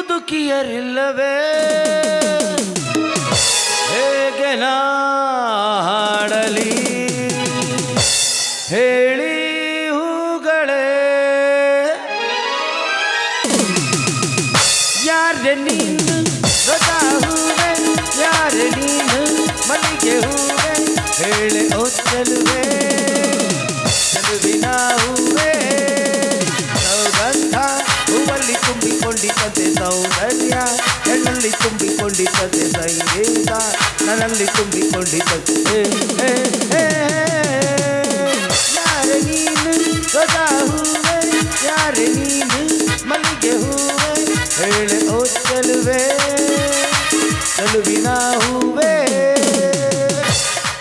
ಮುದುಕಿಯರಿಲ್ಲವೇ? ಹೇಗೆ ನಾಡಲಿ ಹೇಳಿ ಹೂಗಳೇ. ಯಾರೇ ನೀನು? ರೋಜಾ ಹೂವೆ? ಯಾರೇ ನೀನು? ಮಲ್ಲಿಗೆ ಹೂವೆ? ಹೇಳಿ ಓ ಹೆಣ್ಣಲ್ಲಿ ತುಂಬಿಕೊಂಡಿತದೆ ಸಂಗೀತ ನನ್ನಲ್ಲಿ ಹೇ. ಯಾರೆ ನೀನು ಸದಾ ಹೂವೆ ಯಾರೆ ನೀನು ಮಲ್ಲಿಗೆ ಹೂವೆ ಹೇಳೆ ಓ ಚಲುವೆ ಚೆಲುವಿನ ಹೂವೆ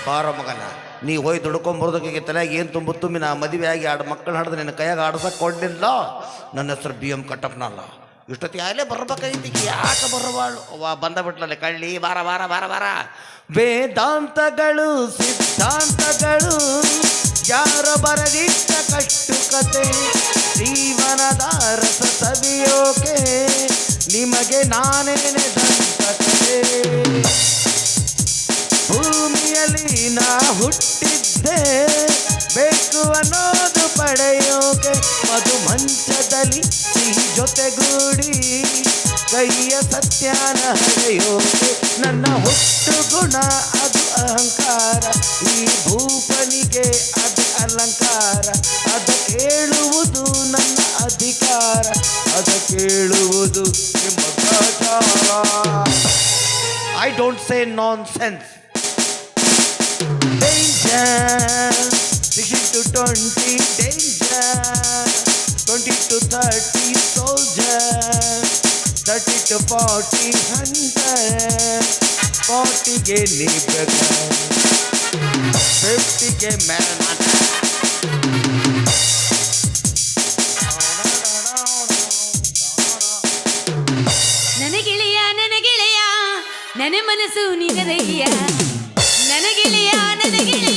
ಬಾರೋ ಮಗನ ನೀ ಹೋಯ್ ದುಡ್ಕೊಂಬರೋದಕ್ಕೆ ತಲೆಯಾಗಿ ಏನು ತುಂಬ ತುಂಬಿನ ಮದುವೆ ಆಗಿ ಆಡು ಮಕ್ಕಳು ಹಾಡಿದ್ರೆ ನಿನ್ನ ಕೈಯಾಗ ಆಡ್ಸಕ್ಕೆ ಕೊಡಲಿಲ್ಲ ನನ್ನ ಹೆಸರು ಬಿ ಎಂ ಕಟ್ಟಪ್ಪನಲ್ಲ ಇಷ್ಟೊತ್ತಿಗೆ ಆಗಲೇ ಬರ್ಬೇಕೈತಿ ಯಾಕೆ ಬರಬಾಳು ವಾ ಬಂದ ಕಳ್ಳಿ ಬಾರ ಬಾರ ಬಾರ ಬಾರ ವೇದಾಂತಗಳು, ಸಿದ್ಧಾಂತಗಳು, ಯಾರ ಬರದಿಟ್ಟ ಕಟ್ಟುಕತೆ ಜೀವನದ ರಸ ಸವಿಯೋಕೆ, ನಿಮಗೆ ನಾನೇನೆ ದಂತಕತೆ ಭೂಮಿಯಲ್ಲಿ ನಾ ಹುಟ್ಟಿದ್ದೆ, ಬೇಕು ಅನ್ನೋದು ಪಡೆಯೋಕೆ ಮಧು ಮಂಚದಲ್ಲಿ ಸಿಹಿ ಜೊತೆಗೂಡಿ ಕೈಯ ಸತ್ಯನ ಹಳೆಯೋಕೆ ನನ್ನ ಹುಟ್ಟು ಗುಣ ಅದು ಅಹಂಕಾರ, ಈ ಭೂಪನಿಗೆ ಅದು ಅಲಂಕಾರ, ಅದು ಕೇಳುವುದು ನನ್ನ ಅಧಿಕಾರ, ಅದು ಕೇಳುವುದು ನಿಮ್ಮ I don't say nonsense Danger. 16 to 20, danger. 20 to 30, soldier. 30 to 40, hunter. 40 ಗೆ ನೀಬೇಕ 50 ಗೆ man ನನಗೆಳೆಯ ನನಗೆಳೆಯ ನನ್ನ ಮನಸ್ಸು ನಿನದಯ್ಯ ನನಗೆಳೆಯ ನನಗೆಳೆಯ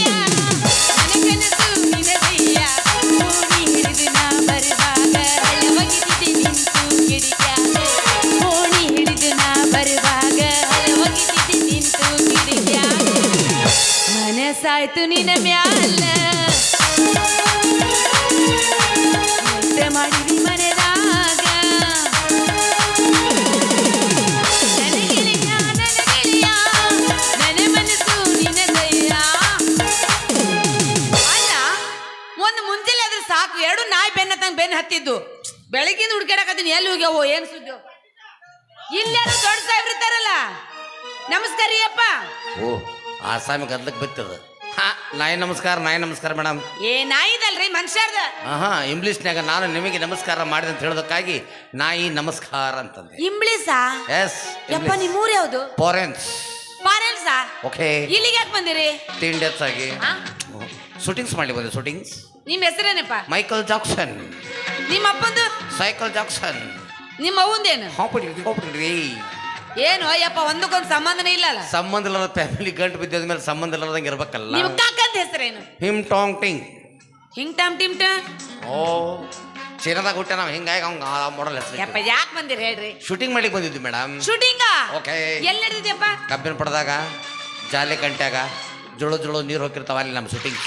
ಮನಸ್ಸಾಯ್ತು ನಿನ್ನ ಮ್ಯಾಲ. ಮತ್ತೆ ಮಾಡಿದಿ ಮನೆದಾಗ. ನನಗೆಳೆಯ ನನಗೆಳೆಯ. ನನ್ನ ಮನಸ್ಸು ನಿನ್ನದಯ್ಯ ಅಲ್ಲ, ಒಂದು ಮುಂಜಾನೆ ಆದ್ರೆ ಸಾಕು. ಎರಡು ನಾಯಿ ಬೆನ್ನ ತಂಗ ಬೆನ್ನ ಹತ್ತಿದ್ದು. ಬೆಳಗಿಂದ ಹುಡ್ಕಾಡಕತ್ತೀನಿ ಎಲ್ಲಿ ಹೋಗ್ಯಾವೋ ಏನ್ ಸುದ್ದು ಇಲ್ಲಾರು ದೊಡ್ಡ ಸಾಹೇಬ್ರಿದ್ದಾರಲ್ಲ ನಮಸ್ಕಾರ ರೀ ಅಪ್ಪ ಓ ಆಸಾಮಿ ಗದ್ಲಕ್ಕೆ ಬಿತ್ತದ. ನಾಯಿ ನಮಸ್ಕಾರ ನಾಯಿ ನಮಸ್ಕಾರ ಮೇಡಮ್. ಏ ನಾಯಿದಲ್ರಿ ಮನುಷ್ಯರ್ದ? ಆಹಾ ಇಂಗ್ಲೀಷ್ನ್ಯಾಗ ನಾನು ನಿಮಗೆ ನಮಸ್ಕಾರ ಮಾಡಿದೆ ಅಂತ ಹೇಳೋದಕ್ಕಾಗಿ ನಾಯಿ ನಮಸ್ಕಾರ ಅಂತಂದೆ. ಇಂಬ್ಳಿಸಾ ಎಸ್ ಯಪ್ಪ ನಿಮ್ಮೂರ್ ಯಾವ್ದು? ಫಾರೆನ್ಸ್ ಪಾರಲ್ಸಾ ಓಕೆ ಇಲ್ಲಿಗೆ ಯಾಕೆ ಬಂದಿರಿ? ತಿಂಡಿ ಆಗಿ. ಆ? ಶೂಟಿಂಗ್ಸ್ ಮಾಡಿ ಬಂದೆ ಶೂಟಿಂಗ್ಸ್ ನಿಮ್ಮ ಹೆಸರೇನಪ್ಪ? ಮೈಕಲ್ ಜಾಕ್ಸನ್ ನಿಮ್ಮ ಅಪ್ಪಂದು ಸೈಕಲ್ ಜಾಕ್ಸನ್ ನಿಮ್ಮ ಅವಂದೇನು ಹಾಪಿಡಿ ಹಾಪಿಟ್ರಿ ಏನು ಅಯ್ಯಪ್ಪ ಒಂದಕ್ಕೊಂದು ಸಂಬಂಧನೇ ಇಲ್ಲಲ್ಲ? ಸಂಬಂಧ ಇಲ್ಲದ ಫ್ಯಾಮಿಲಿ ಗಂಟು ಬಿದ್ದ ಮೇಲೆ ಸಂಬಂಧ ಇಲ್ಲದಂಗೆ ಇರ್ಬೇಕಲ್ಲ? ನಿಮ್ಮ ಕಾಕಂತ ಹೆಸರೇನು? ಹಿಮ್ ಟಾಂಗ್ ಟಿಂಗ್. ಹಿಂಗ್ ಟಮ್ ಟಿಮ್ ಟ? ಓ ಚೀನಾದಾಗ ಹುಟ್ಟೆ ನಾವು ಹಿಂಗಾಗಿ ಅವ್ನು ಮಾಡಲ್ ಯಪ್ಪ ಹೆಸರು ಯಾಕೆ ಬಂದಿರಿ ಹೇಳ್ರಿ? ಶೂಟಿಂಗ್ ಮಾಡ್ಲಿಕ್ಕೆ ಬಂದಿದ್ವಿ ಮೇಡಮ್ ಶೂಟಿಂಗ ಓಕೆ ಎಲ್ಲಿ ನಡೆದಿದ್ಯಪ್ಪ? ಕಬ್ಬಿನ ಪಡೆದಾಗ ಜಾಲಿ ಕಂಟ್ಯಾಗ ಜುಳು ಜುಳು ನೀರು ಹೋಗಿರ್ತಾವ ಅಲ್ಲಿ ನಮ್ಮ ಶೂಟಿಂಗ್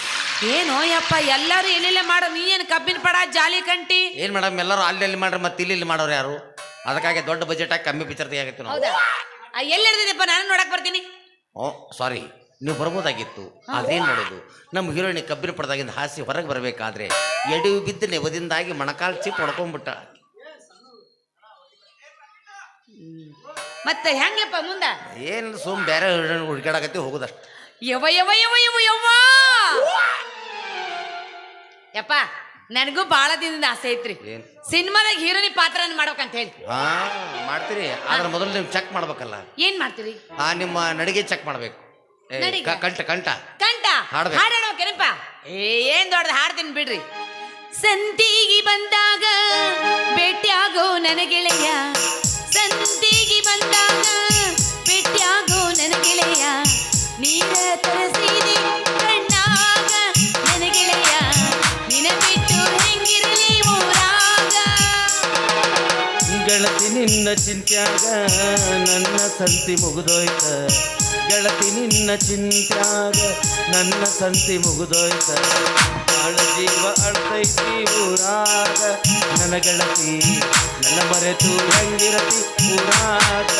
ಏನು ಯಪ್ಪ ಎಲ್ಲರೂ ಎಲ್ಲೆಲ್ಲ ಮಾಡೋ ನೀ ಏನು ಕಬ್ಬಿನ ಪಡ ಜಾಲಿ ಕಂಟಿ? ಏನು ಮೇಡಮ್ ಎಲ್ಲರೂ ಅಲ್ಲಿ ಅಲ್ಲಿ ಮಾಡ್ರಿ ಮತ್ತೆ ಇಲ್ಲಿ ಇಲ್ಲಿ ಮಾಡೋರು ಯಾರು? ಅದಕ್ಕಾಗಿ ದೊಡ್ಡ ಬಜೆಟ್ ಆಗಿ ಕಮ್ಮಿ ಪಿಕ್ಚರ್ ಆಗಿತ್ತು ನಾವು. ಹೌದಾ? ಆ, ಎಲ್ಲಿ ನಡೆದಿದ್ಯಪ್ಪ? ನಾನು ನೋಡಕ್ ಬರ್ತೀನಿ. ಓ ಸಾರಿ ನೀವು ಬರ್ಬೋದಾಗಿತ್ತು. ಅದೇನು ಮಾಡೋದು? ನಮ್ಮ ಹೀರೋಯಿನ್ ಕಬ್ಬಿನ ಪಡೆದಾಗಿಂದ ಹಾಸಿ ಹೊರಗೆ ಬರಬೇಕಾದ್ರೆ ಎಡು ಬಿದ್ದ ನೆವದಿಂದಾಗಿ ಮೊಣಕಾಲು ಚಿಪ್ ಹೊಡ್ಕೊಂಡ್ಬಿಟ್ಟ ಮತ್ತೆ ಹೆಂಗಪ್ಪ ಮುಂದ? ಏನು ಸುಮ್ ಬೇರೆ ಹುಡುಕಾಡಕತ್ತಿ ಹೋಗೋದಷ್ಟು. ಯವ ಯವ ಯವ ಯವ ಯವ್ವ! ಯಪ್ಪ ನನಗೂ ಬಹಳ ದಿನದಿಂದ ಆಸೆ ಐತ್ರಿ. ಏನು? ಸಿನಿಮಾದಾಗ ಹೀರೋನಿ ಪಾತ್ರನ ಮಾಡ್ಬೇಕಂತ ಹೇಳಿ. ಹಾ ಮಾಡ್ತೀರಿ. ಆದ್ರೆ ಮೊದಲು ನೀವು ಚೆಕ್ ಮಾಡ್ಬೇಕಲ್ಲ. ಏನ್ ಮಾಡ್ತೀರಿ? ಆ ನಿಮ್ಮ ನಡಿಗೆ ಚೆಕ್ ಮಾಡ್ಬೇಕು. ಕಂಟ ಕಂಟ ಕಂಟ ಕಂಠ ಕಂಠ. ಕಂಠ? ಹಾಡ್ಬೇಕು. ಹಾಡೋಣಕೇನಪ್ಪ ಏ ಏನ್ ದೊಡ್ಡದು ಹಾಡ್ತೀನಿ ಬಿಡ್ರಿ. ಸಂತೀಗಿ ಬಂದಾಗ ಭೇಟಿಯಾಗೋ ನನ್ನ ಗೆಳೆಯ ಸಂತಿಗೆ ಬಂದಾಗ ಭೇಟಿಯಾಗೋ ನನ್ನ ಗೆಳೆಯ ನೀರ ತರಸಿದೆ. ಚಿಂತ್ಯಾಗ ನನ್ನ ಸಂತಿ ಮುಗಿದೋಯ್ತ. ಗೆಳತಿ ನಿನ್ನ ಚಿಂತ್ಯಾಗ ನನ್ನ ಸಂತಿ ಮುಗಿದೋಯ್ತ. ಬಾಳ ಜೀವ ಅಳ್ತೈತಿ ಊರಾಗ ನನ್ನ ಗೆಳತಿ ನನ್ನ ಮರೆತು ಹೆಂಗಿರತಿ ಊರಾಗ.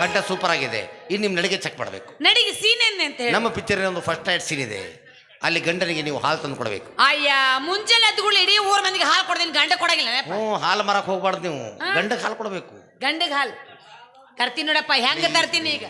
ಕಂಠ ಸೂಪರ್ ಆಗಿದೆ. ಇನ್ನು ನಿಮ್ಮ ನಡಿಗೆ ಚೆಕ್ ಮಾಡಬೇಕು. ನಡಿಗೆ ಸೀನ್ ಏನ್ ಅಂತ ಹೇಳಿ. ನಮ್ಮ ಪಿಕ್ಚರ್ ಒಂದು ಫಸ್ಟ್ ನೈಟ್ ಸೀನ್ ಇದೆ. ಅಲ್ಲಿ ಗಂಡನಿಗೆ ನೀವು ಹಾಲು ತಂದು ಕೊಡಬೇಕು. ಅಯ್ಯ ಮುಂಜಾನೆ ಎದ್ದುಗಳು ಇಡೀ ಊರ ಮಂದಿಗೆ ಹಾಲು ಕೊಡ್ತೀನಿ ಗಂಡ ಕೊಡಂಗಿಲ್ಲ ಹ್ಞೂ ಹಾಲು ಮರಕ್ಕೆ ಹೋಗ್ಬಾರ್ದು ನೀವು. ಗಂಡಗೆ ಹಾಲು ಕೊಡಬೇಕು. ಗಂಡಗ್ ಹಾಲು. ತರ್ತೀನಿ ನೋಡಪ್ಪ ಹೆಂಗ ತರ್ತೀನಿ ಈಗ?